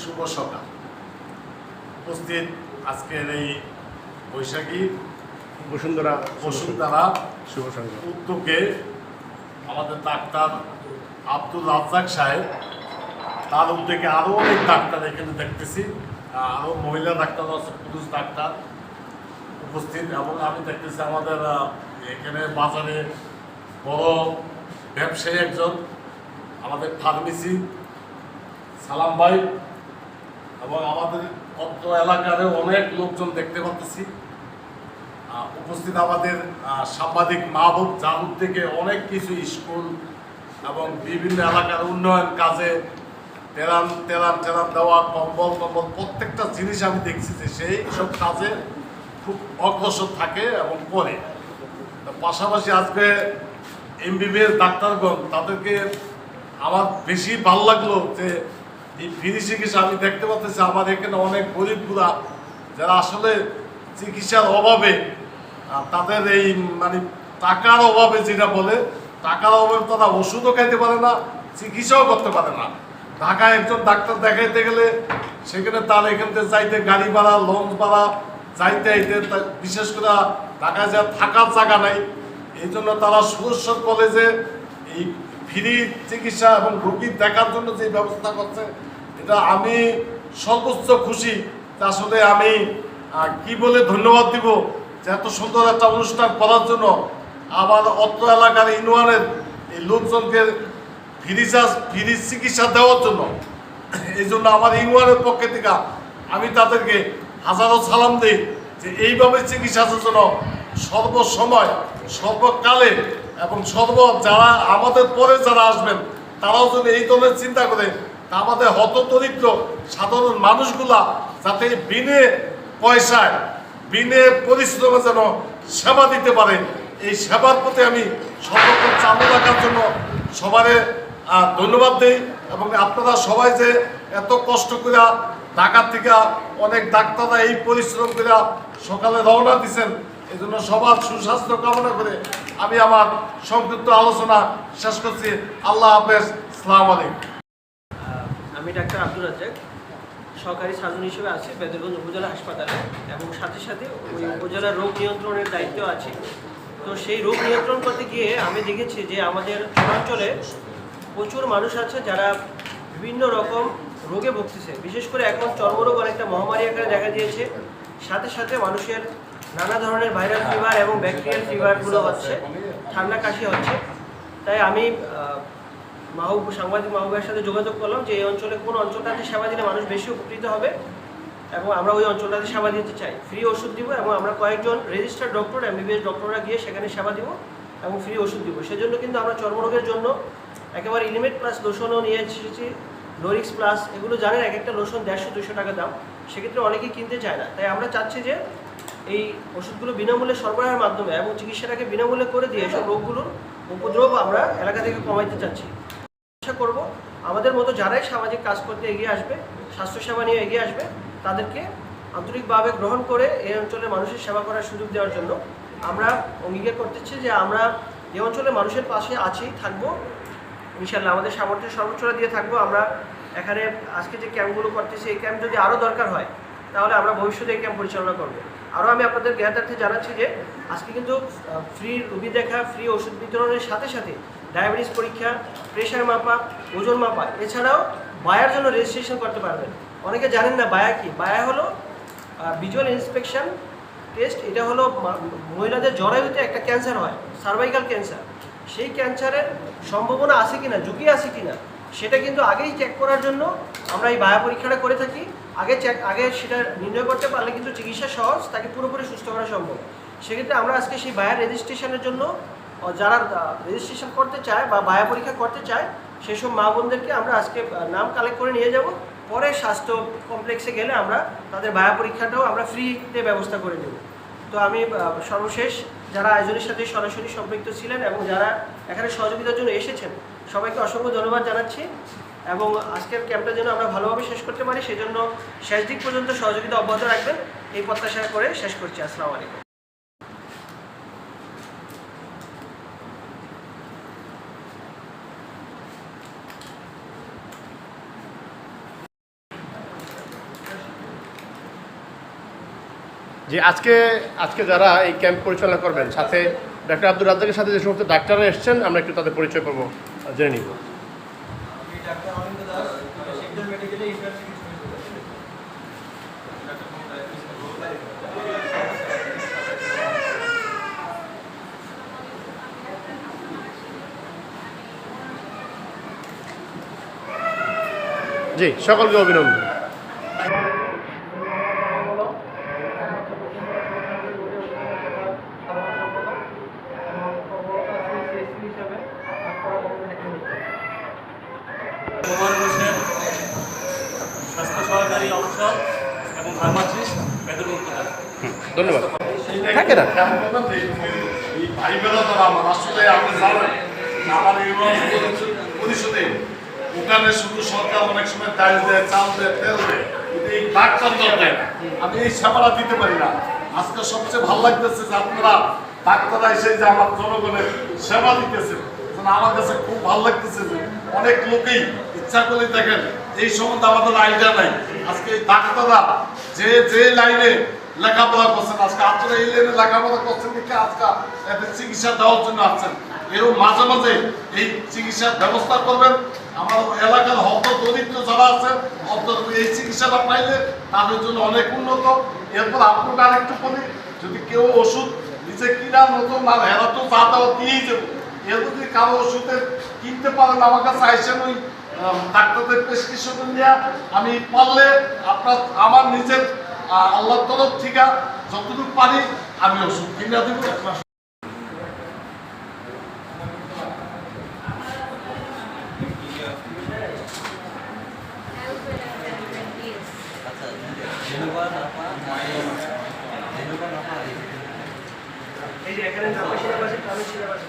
শুভ সকাল। উপস্থিত আজকের এই বৈশাখী বসুন্ধরা বসুন্ধরা শুভ সংঘ উদ্যোগে আমাদের ডাক্তার আব্দুল রাজ্জাক সাহেব তার উদ্যোগে আরও অনেক ডাক্তার এখানে দেখতেছি। আরও মহিলা ডাক্তার আছে পুরুষ ডাক্তার উপস্থিত এবং আমি দেখতেছি আমাদের এখানে বাজারে বড় ব্যবসায়ী একজন, আমাদের ফার্মেসি সালাম ভাই এবং আমাদের অত্র এলাকার অনেক লোকজন দেখতে পাচ্ছি। উপস্থিত আমাদের সাংবাদিক মাহবুব যার থেকে অনেক কিছু স্কুল এবং বিভিন্ন এলাকার উন্নয়ন কাজে তেরান তেরান টেরান দেওয়া, কম্বল কম্বল, প্রত্যেকটা জিনিস আমি দেখছি যে সেই সব কাজে খুব অগ্রসর থাকে এবং করে। পাশাপাশি আজকে এম এমবিবিএস ডাক্তারগণ তাদেরকে আমার বেশি ভালো লাগল যে এই ফ্রি চিকিৎসা আমি দেখতে পাচ্ছি, আমার এখানে অনেক গরিবগুলা যারা আসলে চিকিৎসার অভাবে তাদের এই মানে টাকার অভাবে যেটা বলে, টাকার অভাবে তারা ওষুধও খাইতে পারে না, চিকিৎসাও করতে পারে না। ঢাকায় একজন ডাক্তার দেখাইতে গেলে সেখানে তার এখান থেকে যাইতে গাড়ি ভাড়া লঞ্চ ভাড়া, যাইতে আইতে বিশেষ করে ঢাকায় যা থাকার জায়গা নাই, এই জন্য তারা সুদর্শন কলেজে এই ফ্রি চিকিৎসা এবং রোগীর দেখার জন্য যে ব্যবস্থা করছে, এটা আমি সর্বোচ্চ খুশি। আসলে আমি কি বলে ধন্যবাদ দিব যে এত সুন্দর একটা অনুষ্ঠান করার জন্য আমার অত্র এলাকার ইউনিয়নের এই লোকজনকে ফ্রি চার্জ চিকিৎসা দেওয়ার জন্য। এই জন্য আমার ইউনিয়নের পক্ষে থেকে আমি তাদেরকে হাজারো সালাম দিই যে এইভাবে চিকিৎসার জন্য সর্বসময়, সর্বকালে এবং সর্ব যারা আমাদের পরে যারা আসবেন, তারাও যেন এই ধরনের চিন্তা করে তা আমাদের হতদরিদ্র সাধারণ মানুষগুলা যাতে বিনে পয়সায়, বিনে পরিশ্রমে যেন সেবা দিতে পারে। এই সেবার প্রতি আমি সর্বক্ষণ চালু রাখার জন্য সবারে ধন্যবাদ দিই এবং আপনারা সবাই যে এত কষ্ট করে ঢাকার থেকে অনেক ডাক্তাররা এই পরিশ্রম করে সকালে রওনা দিচ্ছেন এই জন্য সবার সুস্বাস্থ্য কামনা করে আমি আমার সংক্ষিপ্ত আলোচনা শেষ করছি। আল্লাহ হাফেজ। সালাম আলাইকুম। আমি ডাক্তার আব্দুল রাজ্জাক সরকারি সার্জন হিসেবে আছি বেদরগঞ্জ উপজেলা হাসপাতালে এবং সাথে সাথে ওই উপজেলার রোগ নিয়ন্ত্রণের দায়িত্ব আছে। তো সেই রোগ নিয়ন্ত্রণ করতে গিয়ে আমি দেখেছি যে আমাদের অঞ্চলে প্রচুর মানুষ আছে যারা বিভিন্ন রকম রোগে ভুগতেছে। বিশেষ করে এখন চর্মরোগ অনেকটা মহামারী আকারে দেখা দিয়েছে। সাথে সাথে মানুষের নানা ধরনের ভাইরাল ফিভার এবং ব্যাকটেরিয়াল ফিভারগুলো হচ্ছে, ঠান্ডা কাশি হচ্ছে। তাই আমি মাহবুব, সাংবাদিক মাহবুবের সাথে যোগাযোগ করলাম যে এই অঞ্চলে কোন অঞ্চলটাতে সেবা দিলে মানুষ বেশি উপকৃত হবে এবং আমরা ওই অঞ্চলটাতে সেবা দিতে চাই। ফ্রি ওষুধ দিব এবং আমরা কয়েকজন রেজিস্টার্ড ডক্টর এমবিবিএস ডক্টররা গিয়ে সেখানে সেবা দিব এবং ফ্রি ওষুধ দিব। সেজন্য কিন্তু আমরা চর্মরোগের জন্য একেবারে ইলিমেট প্লাস লোশনও নিয়ে এসেছি লোরিক্স প্লাস এগুলো জানেন এক একটা লোশন দেড়শো দুশো টাকা দাম, সেক্ষেত্রে অনেকেই কিনতে চায় না। তাই আমরা চাচ্ছি যে এই ওষুধগুলো বিনামূল্যে সরবরাহের মাধ্যমে এবং চিকিৎসাটাকে বিনামূল্যে করে দিয়ে এসব রোগগুলোর উপদ্রব আমরা এলাকা থেকে কমাইতে চাচ্ছি। আশা করব আমাদের মতো যারাই সামাজিক কাজ করতে এগিয়ে আসবে, স্বাস্থ্যসেবা নিয়ে এগিয়ে আসবে, তাদেরকে আন্তরিকভাবে গ্রহণ করে এই অঞ্চলের মানুষের সেবা করার সুযোগ দেওয়ার জন্য আমরা অঙ্গীকার করতেছি যে আমরা এই অঞ্চলের মানুষের পাশে আছি, থাকব। ইনশাল্লাহ আমাদের সামর্থ্য সর্বোচ্চটা দিয়ে থাকব। আমরা এখানে আজকে যে ক্যাম্পগুলো করতেছি, এই ক্যাম্প যদি আরও দরকার হয়, তাহলে আমরা ভবিষ্যতে এই ক্যাম্প পরিচালনা করব। আরও আমি আপনাদের জ্ঞাতার্থে জানাচ্ছি যে, আজকে কিন্তু ফ্রি রুগী দেখা ফ্রি ওষুধ বিতরণের সাথে সাথে ডায়াবেটিস পরীক্ষা প্রেশার মাপা, ওজন মাপা, এছাড়াও বায়ার জন্য রেজিস্ট্রেশন করতে পারবেন। অনেকে জানেন না বায়া কি? বায়া হলো ভিজুয়াল ইন্সপেকশন টেস্ট এটা হলো মহিলাদের জরায়ুতে একটা ক্যান্সার হয় সার্ভাইকাল ক্যান্সার সেই ক্যান্সারের সম্ভাবনা আছে কি না ঝুঁকি আছে কি না সেটা কিন্তু আগেই চেক করার জন্য আমরা এই বায়া পরীক্ষাটা করে থাকি। আগে চেক আগে সেটা নির্ণয় করতে পারলে কিন্তু চিকিৎসা সহজ, তাকে পুরোপুরি সুস্থ করা সম্ভব। সেক্ষেত্রে আমরা আজকে সেই বায়া রেজিস্ট্রেশনের জন্য যারা রেজিস্ট্রেশন করতে চায় বা বায়া পরীক্ষা করতে চায়, সেসব মা বোনদেরকে আমরা আজকে নাম কালেক্ট করে নিয়ে যাব। পরে স্বাস্থ্য কমপ্লেক্সে গেলে আমরা তাদের বায়া পরীক্ষাটাও আমরা ফ্রিতে ব্যবস্থা করে দেব। তো আমি সর্বশেষ যারা আয়োজনের সাথে সরাসরি সম্পৃক্ত ছিলেন এবং যারা এখানে সহযোগিতার জন্য এসেছেন, সবাইকে অসংখ্য ধন্যবাদ জানাচ্ছি এবং আজকের ক্যাম্পটা যেন আমরা ভালোভাবে শেষ করতে পারি, সেজন্য শেষ দিক পর্যন্ত সহযোগিতা অব্যাহত রাখবেন। এই প্রত্যাশা করে শেষ করছি। আসসালামু আলাইকুম। যে আজকে আজকে যারা এই ক্যাম্প পরিচালনা করবেন, সাথে ডাক্তার আব্দুল রাজ্জাকের সাথে যে সমস্ত ডাক্তাররা এসছেন, আমরা একটু তাদের পরিচয় করব, জেনে নিব। জি, সকলকে অভিনন্দন। ধন্যবাদ থাকে না এই ভাই বেড়াদার আমার আসলে আপনি জানেন আমার এই পরিষদে ওখানে শুধু সরকার অনেক সময় ডাল দেয় চাল দেয় তেল দেয় এই ডাক্তার দেয় না। আমি এই সেবাটা দিতে পারি না আজকে সবচেয়ে ভালো লাগতেছে যে আপনারা ডাক্তাররা এসে যে আমার জনগণের সেবা দিতেছে আমার কাছে খুব ভালো লাগতেছে যে অনেক লোকেই ইচ্ছা করে দেখেন এই সম্বন্ধে আমাদের আইডিয়া নাই। আজকে ডাক্তাররা যে যে লাইনে লেখাপড়া করছেন, আজকে আপনারা এই লাইনে লেখাপড়া করছেন দেখে আজকে এদের চিকিৎসা দেওয়ার জন্য আসছেন। এরও মাঝে মাঝে এই চিকিৎসার ব্যবস্থা করবেন। আমার এলাকার হত দরিদ্র যারা আছেন, অন্তত এই চিকিৎসাটা পাইলে তাদের জন্য অনেক উন্নত। এরপর আপনাকে আরেকটু বলি, যদি কেউ ওষুধ নিজে কিনা মতো না হেরা তো যা দেওয়া দিয়েই যাব এর যদি কারও ওষুধের কিনতে পারেন আমার কাছে আইসেন ওই আমি পারলে আপনার আমার নিজের আহ, আল্লাহর তরফ থেকে যতটুকু পারি আমি ওষুধ কিনে দিব আপনার এই যে এখানে নামে সিলেবাসে নামে সিলেবাসে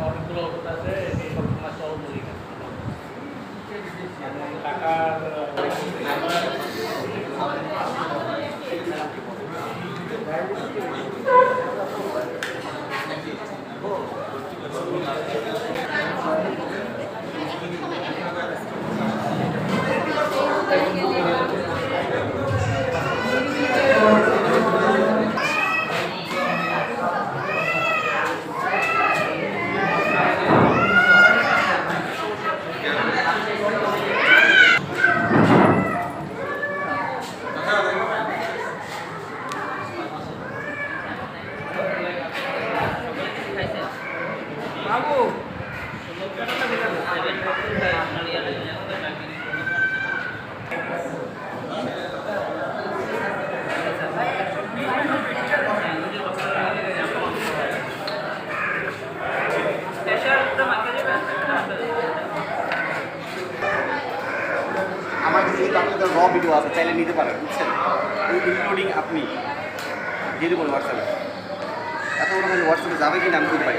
অনেকগুলো ওষুধ আছে এই সব সময় সব বলি টাকার বাবু আমার কাছে কিন্তু আপনাদের র ভিডিও আছে চাইলে নিতে পারেন, বুঝছেন? ইনক্লুডিং আপনি দিয়ে দেবেন হোয়াটসঅ্যাপে। এত বড় হোয়াটসঅ্যাপে যাবে কিনা আমি বুঝতে পারি